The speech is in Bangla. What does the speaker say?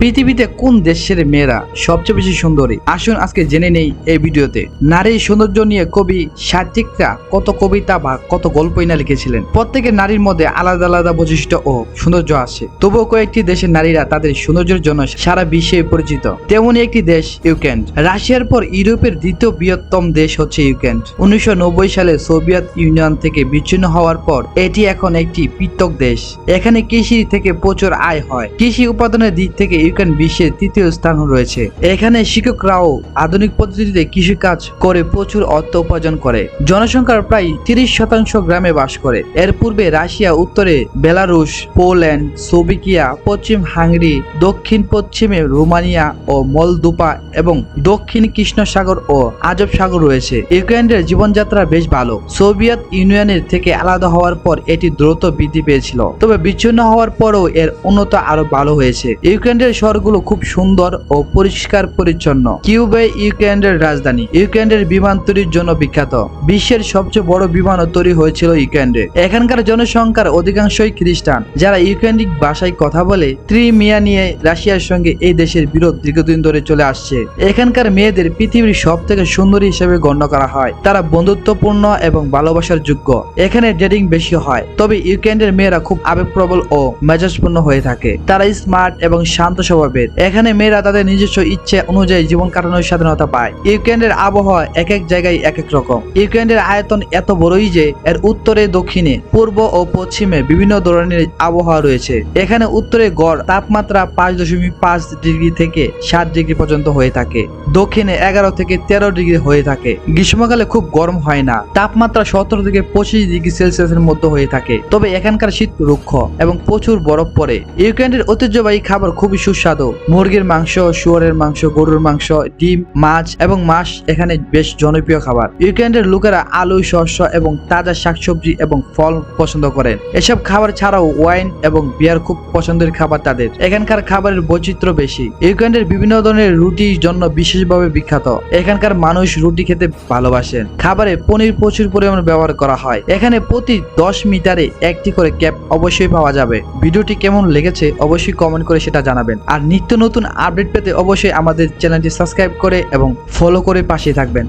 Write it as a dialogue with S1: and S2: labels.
S1: পৃথিবীতে কোন দেশের মেয়েরা সবচেয়ে বেশি সুন্দরী? আসুন আজকে জেনে নেই এই ভিডিওতে। নারীর সৌন্দর্য নিয়ে কবি সাহিত্যিকরা কত কবিতা বা কত গল্পই না লিখেছিলেন। প্রত্যেকের নারীর মধ্যে আলাদা আলাদা বৈশিষ্ট্য ও সৌন্দর্য আছে। তবুও কয়েকটি দেশের নারীরা তাদের সৌন্দর্যের জন্য সারা বিশ্বে পরিচিত। তেমনি একটি দেশ ইউক্রেন। রাশিয়ার পর ইউরোপের দ্বিতীয় বৃহত্তম দেশ হচ্ছে ইউক্রেন। উনিশশো সালে সোভিয়েত ইউনিয়ন থেকে বিচ্ছিন্ন হওয়ার পর এটি এখন একটি পৃথক দেশ। এখানে কৃষি থেকে প্রচুর আয় হয়। কৃষি উৎপাদনের দিক থেকে ইউক্রেন বিশ্বের তৃতীয় স্থান রয়েছে। এখানে শিক্ষকরাও আধুনিক পদ্ধতিতে কৃষিকাজ করে প্রচুর অর্থ উপার্জন করে। জনসংখ্যার প্রায় তিরিশ শতাংশ গ্রামে বাস করে। এর পূর্বে রাশিয়া, উত্তরে বেলারুশ, পোল্যান্ড সোভিকিয়া পশ্চিম হাঙ্গেরি, দক্ষিণ পশ্চিমে রোমানিয়া ও মলদুপা এবং দক্ষিণ কৃষ্ণ সাগর ও আজব সাগর রয়েছে। ইউক্রেনের জীবনযাত্রা বেশ ভালো। সোভিয়েত ইউনিয়নের থেকে আলাদা হওয়ার পর এটি দ্রুত বৃদ্ধি পেয়েছিল। তবে বিচ্ছিন্ন হওয়ার পরও এর উন্নত আরও ভালো হয়েছে। ইউক্রেনের শহরগুলো খুব সুন্দর ও পরিষ্কার পরিচ্ছন্ন। কিউবে ইউক্রেনের রাজধানী। ইউক্রেনের বিমান তৈরির জন্য বিখ্যাত। বিশ্বের সবচেয়ে বড় বিমানও তৈরি হয়েছিল ইউক্রেনে এখানকার জনসংখ্যার অধিকাংশই খ্রিস্টান। যারা ইউক্রেনিক ভাষায় কথা বলে ত্রিমিয়া নিয়ে রাশিয়ার সঙ্গে এই দেশের বিরোধ দীর্ঘদিন ধরে চলে আসছে। এখানকার মেয়েদের পৃথিবীর সব থেকে সুন্দরী হিসেবে গণ্য করা হয়। তারা বন্ধুত্বপূর্ণ এবং ভালোবাসার যোগ্য। এখানে ডেটিং বেশি হয়। তবে ইউক্রেনের মেয়েরা খুব আবেগপ্রবল ও মেজাজপূর্ণ হয়ে থাকে। তারা স্মার্ট এবং শান্ত স্বভাবের এখানে মেয়েরা তাদের নিজস্ব ইচ্ছে অনুযায়ী জীবন কাটানোর স্বাধীনতা পায়। ইউক্রেনের আবহাওয়া এক এক জায়গায় এক এক রকম। ইউক্রেনের আয়তন এত বড়ই যে এর উত্তরে, দক্ষিণে, পূর্ব ও পশ্চিমে বিভিন্ন ধরনের আবহাওয়া রয়েছে। এখানে উত্তরে গড় তাপমাত্রা পাঁচ দশমিক পাঁচ ডিগ্রি থেকে সাত ডিগ্রি পর্যন্ত হয়ে থাকে। দক্ষিণে এগারো থেকে তেরো ডিগ্রি হয়ে থাকে। গ্রীষ্মকালে খুব গরম হয় না। তাপমাত্রা সতেরো থেকে পঁচিশ ডিগ্রি সেলসিয়াসের মধ্যে হয়ে থাকে। তবে এখানকার শীত রুক্ষ এবং প্রচুর বরফ পড়ে। ইউক্রেনের ঐতিহ্যবাহী খাবার খুবই সুস্বাদু। মুরগির মাংস, শুয়ারের মাংস, গরুর মাংস, ডিম, মাছ এবং মাছ এখানে বেশ জনপ্রিয় খাবার। ইউক্রেনের লোকেরা আলু, শস্য এবং তাজা শাকসবজি এবং ফল পছন্দ করেন এসব খাবার ছাড়াও ওয়াইন এবং বিয়ার খুব পছন্দের খাবার তাদের। এখানকার খাবারের বৈচিত্র্য বেশি। ইউক্রেনের বিভিন্ন ধরনের রুটির জন্য বিশেষভাবে বিখ্যাত। এখানকার মানুষ রুটি খেতে ভালোবাসেন। খাবারে পনির প্রচুর পরিমাণে ব্যবহার করা হয়। এখানে প্রতি দশ মিটারে একটি করে ক্যাপ অবশ্যই পাওয়া যাবে। ভিডিওটি কেমন লেগেছে অবশ্যই কমেন্ট করে সেটা জানাবেন। আর নিত্য নতুন আপডেট পেতে অবশ্যই আমাদের চ্যানেলটি সাবস্ক্রাইব করে এবং ফলো করে পাশে থাকবেন।